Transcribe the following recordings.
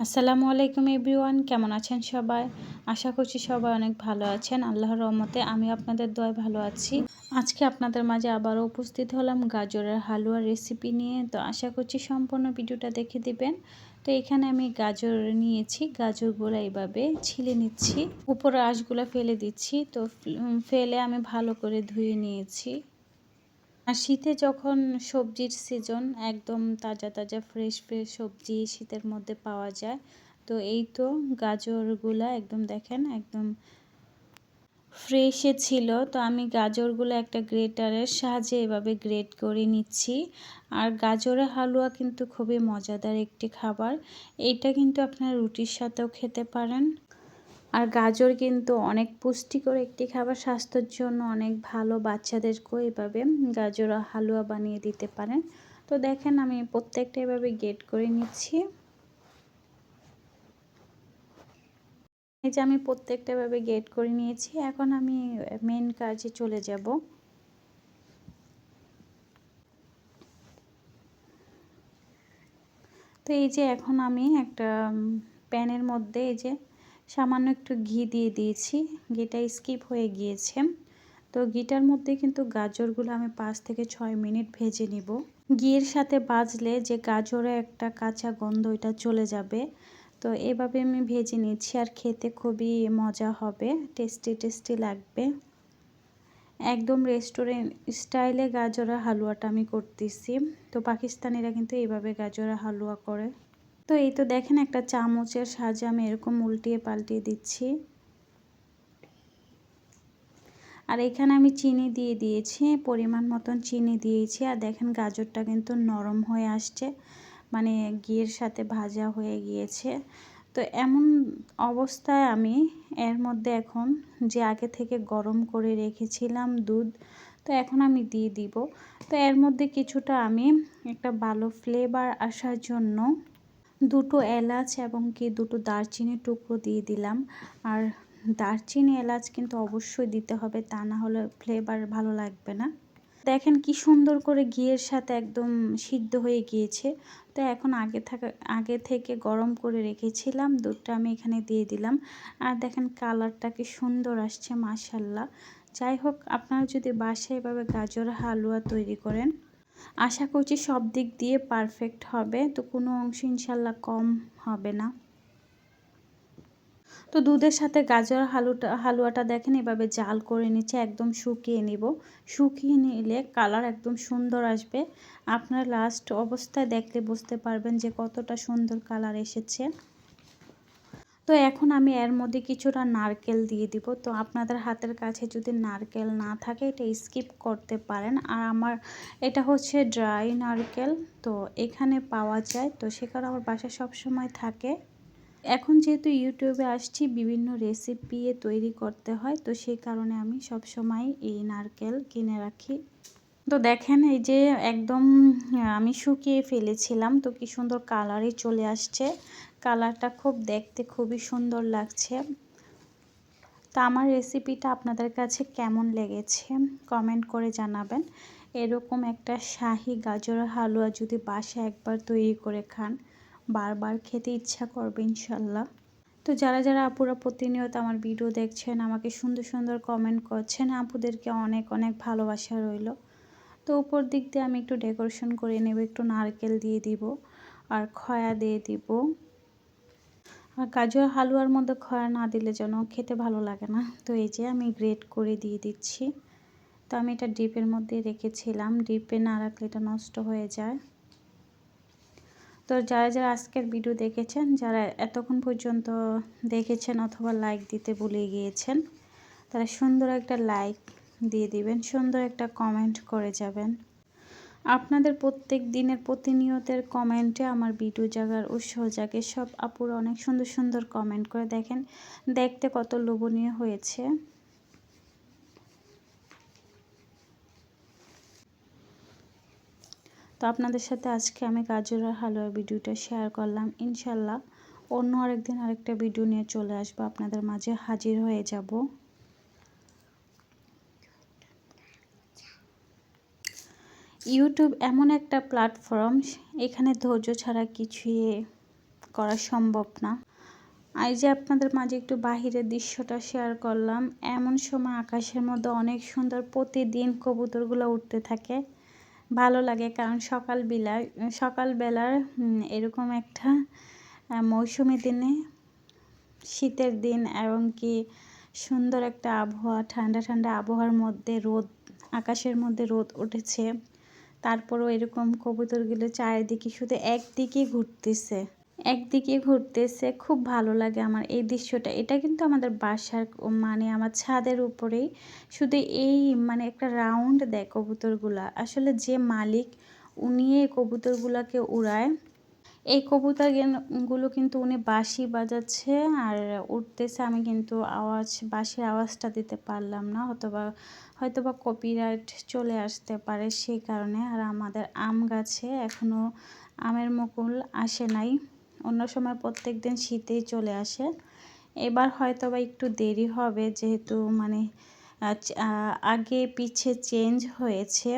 আসসালামু আলাইকুম এভরিওয়ান, কেমন আছেন সবাই? আশা করছি সবাই অনেক ভালো আছেন। আল্লাহর রহমতে আমি আপনাদের দয় ভালো আছি। আজকে আপনাদের মাঝে আবারও উপস্থিত হলাম গাজরের হালুয়ার রেসিপি নিয়ে। তো আশা করছি সম্পূর্ণ ভিডিওটা দেখে দিবেন। তো এখানে আমি গাজর নিয়েছি। গাজরগুলো এইভাবে ছিলে নিচ্ছি। উপরে আঁশগুলো ফেলে দিচ্ছি। তো ফেলে আমি ভালো করে ধুয়ে নিয়েছি। আর শীতে যখন সবজির সিজন একদম তাজা তাজা ফ্রেশ ফ্রেশ সবজি শীতের মধ্যে পাওয়া যায়, তো এই তো গাজরগুলা একদম দেখেন একদম ফ্রেশে ছিল। তো আমি গাজরগুলো একটা গ্রেটারের সাহায্যে এভাবে গ্রেট করে নিচ্ছি। আর গাজরের হালুয়া কিন্তু খুবই মজাদার একটি খাবার। এইটা কিন্তু আপনার রুটির সাথেও খেতে পারেন। আর গাজর কিন্তু অনেক পুষ্টিকর একটি খাবার, স্বাস্থ্যের জন্য অনেক ভালো। বাচ্চাদেরকেও এভাবে গাজর হালুয়া বানিয়ে দিতে পারেন। তো দেখেন, আমি প্রত্যেকটা এভাবে গেট করে নিচ্ছি। এই যে আমি প্রত্যেকটা এভাবে গেট করে নিয়েছি। এখন আমি মেন কাজে চলে যাব। তো এই যে এখন আমি একটা প্যানের মধ্যে এই যে সামান্য একটু ঘি দিয়ে দিয়েছি। ঘিটা স্কিপ হয়ে গিয়েছে। তো ঘিটার মধ্যে কিন্তু গাজরগুলো আমি পাঁচ থেকে ছয় মিনিট ভেজে নিব। ঘিয়ের সাথে বাজলে যে গাজরে একটা কাঁচা গন্ধ ওইটা চলে যাবে। তো এভাবে আমি ভেজে নিচ্ছি আর খেতে খুবই মজা হবে, টেস্টি টেস্টি লাগবে। একদম রেস্টুরেন্ট স্টাইলে গাজরা হালুয়াটা আমি করতেছি। তো পাকিস্তানিরা কিন্তু এইভাবে গাজরা হালুয়া করে। তো এই তো দেখেন একটা চামচের সাহায্যে আমি এরকম উল্টিয়ে পাল্টিয়ে দিচ্ছি। আর এখানে আমি চিনি দিয়ে দিয়েছি, পরিমাণ মতন চিনি দিয়েছি। আর দেখেন গাজরটা কিন্তু নরম হয়ে আসছে মানে ঘিয়ের সাথে ভাজা হয়ে গিয়েছে। তো এমন অবস্থায় আমি এর মধ্যে এখন যে আগে থেকে গরম করে রেখেছিলাম দুধ, তো এখন আমি দিয়ে দিব। তো এর মধ্যে কিছুটা আমি একটা ভালো ফ্লেভার আসার জন্য দুটো এলাচ এবং কি দুটো দারচিনির টুকরো দিয়ে দিলাম। আর দারচিনি, এলাচ কিন্তু অবশ্যই দিতে হবে, তা না হলে ফ্লেভার ভালো লাগবে না। দেখেন কি সুন্দর করে ঘিয়ের সাথে একদম সিদ্ধ হয়ে গিয়েছে। তো এখন আগে থাকা, আগে থেকে গরম করে রেখেছিলাম, দুধটা আমি এখানে দিয়ে দিলাম। আর দেখেন কালারটা কি সুন্দর আসছে মাসাল্লাহ যাই হোক, আপনারা যদি বাসায় এভাবে গাজর হালুয়া তৈরি করেন আশা করছি সব দিক দিয়ে পারফেক্ট হবে। তো কোনো অংশ ইনশাল্লাহ কম হবে না। তো দুধের সাথে গাজর হালুটা, হালুয়াটা দেখেন, এভাবে জাল করে নিচ্ছে, একদম শুকিয়ে নিব। শুকিয়ে নিলে কালার একদম সুন্দর আসবে। আপনার লাস্ট অবস্থায় দেখলে বুঝতে পারবেন যে কতটা সুন্দর কালার এসেছে। তো এখন আমি এর মধ্যে কিছুটা নারকেল দিয়ে দিব। তো আপনাদের হাতের কাছে যদি নারকেল না থাকে, এটা স্কিপ করতে পারেন। আর আমার, এটা হচ্ছে ড্রাই নারকেল, তো এখানে পাওয়া যায়। তো সে কারণে আমার বাসায় সবসময় থাকে। এখন যেহেতু ইউটিউবে আসছি, বিভিন্ন রেসিপি তৈরি করতে হয়, তো সেই কারণে আমি সব সময় এই নারকেল কিনে রাখি। তো দেখেন, এই যে একদম আমি শুকিয়ে ফেলেছিলাম, তো কি সুন্দর কালারই চলে আসছে। কালারটা খুব দেখতে খুবই সুন্দর লাগছে। তা আমার রেসিপিটা আপনাদের কাছে কেমন লেগেছে কমেন্ট করে জানাবেন। এরকম একটা শাহি গাজর হালুয়া যদি বাসায় একবার তৈরি করে খান, বারবার খেতে ইচ্ছা করবে ইনশাল্লাহ। তো যারা যারা আপুরা প্রতিনিয়ত আমার ভিডিও দেখছেন, আমাকে সুন্দর সুন্দর কমেন্ট করছেন, আপুদেরকে অনেক অনেক ভালোবাসা রইল। তো উপর দিক দিয়ে আমি একটু ডেকোরেশন করে নেব, একটু নারকেল দিয়ে দিব আর খয়া দিয়ে দিব। আর গাজর হালুয়ার মধ্যে খয়া না দিলে যেন খেতে ভালো লাগে না। তো এই যে আমি গ্রেট করে দিয়ে দিচ্ছি। তো আমি এটা ডিপের মধ্যে রেখেছিলাম। ডিপে না রাখলে এটা নষ্ট হয়ে যায়। তো যারা যারা আজকের ভিডিও দেখেছেন, যারা এতক্ষণ পর্যন্ত দেখেছেন অথবা লাইক দিতে ভুলে গিয়েছেন, তারা সুন্দর একটা লাইক দিয়ে দিবেন, সুন্দর একটা কমেন্ট করে যাবেন। আপনাদের প্রত্যেক দিনের প্রতিনিয়তের কমেন্টে আমার ভিডিও জাগার উৎসাহ জাগে সব আপুরা অনেক সুন্দর সুন্দর কমেন্ট করে দেখেন। দেখতে কত লোভনীয় হয়েছে। তো আপনাদের সাথে আজকে আমি গাজরের হালুয়ার ভিডিওটা শেয়ার করলাম। ইনশাল্লাহ অন্য আরেকদিন আরেকটা ভিডিও নিয়ে চলে আসব। আপনাদের মাঝে হাজির হয়ে যাব। ইউটিউব এমন একটা প্ল্যাটফর্ম এখানে ধৈর্য ছাড়া কিছুই করা সম্ভব না। এই যে আপনাদের মাঝে একটু বাহিরের দৃশ্যটা শেয়ার করলাম, এমন সময় আকাশের মধ্যে অনেক সুন্দর প্রতিদিন কবুতরগুলো উঠতে থাকে। ভালো লাগে কারণ সকালবেলায় সকালবেলার এরকম একটা মৌসুমি দিনে, শীতের দিন এবং কি সুন্দর একটা আবহাওয়া, ঠান্ডা ঠান্ডা আবহাওয়ার মধ্যে রোদ, আকাশের মধ্যে রোদ উঠেছে। তারপরও এরকম কবুতরগুলো চারিদিকে শুধু একদিকে ঘুরতেছে। একদিকে ঘুরতেছে, খুব ভালো লাগে আমার এই দৃশ্যটা। এটা কিন্তু আমাদের বাসার মানে আমার ছাদের উপরেই। শুধু এই মানে একটা রাউন্ড দেয় কবুতরগুলা। আসলে যে মালিক, উনি এই কবুতরগুলাকে উড়ায়। এই কবুতরগুলো কিন্তু উনি বাঁশি বাজাচ্ছে আর উঠতেছে আমি কিন্তু আওয়াজ, বাঁশির আওয়াজটা দিতে পারলাম না অথবা হয়তোবা কপিরাইট চলে আসতে পারে সেই কারণে আর আমাদের আম গাছে এখনও আমের মুকুল আসে নাই। অন্য সময় প্রত্যেক দিন শীতেই চলে আসে। এবার হয়তোবা একটু দেরি হবে যেহেতু মানে আগে পিছে চেঞ্জ হয়েছে।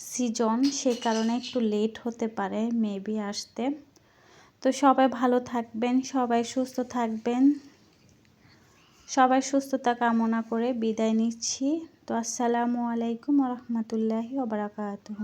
সিজন, সে কারণে একটু লেট হতে পারে মেবি আসতে। তো সবাই ভালো থাকবেন, সবাই সুস্থ থাকবেন। সবাই সুস্থতা কামনা করে বিদায় নিচ্ছি। তো আসসালামু আলাইকুম রহমতুল্লাহি ওবরাকাতুহ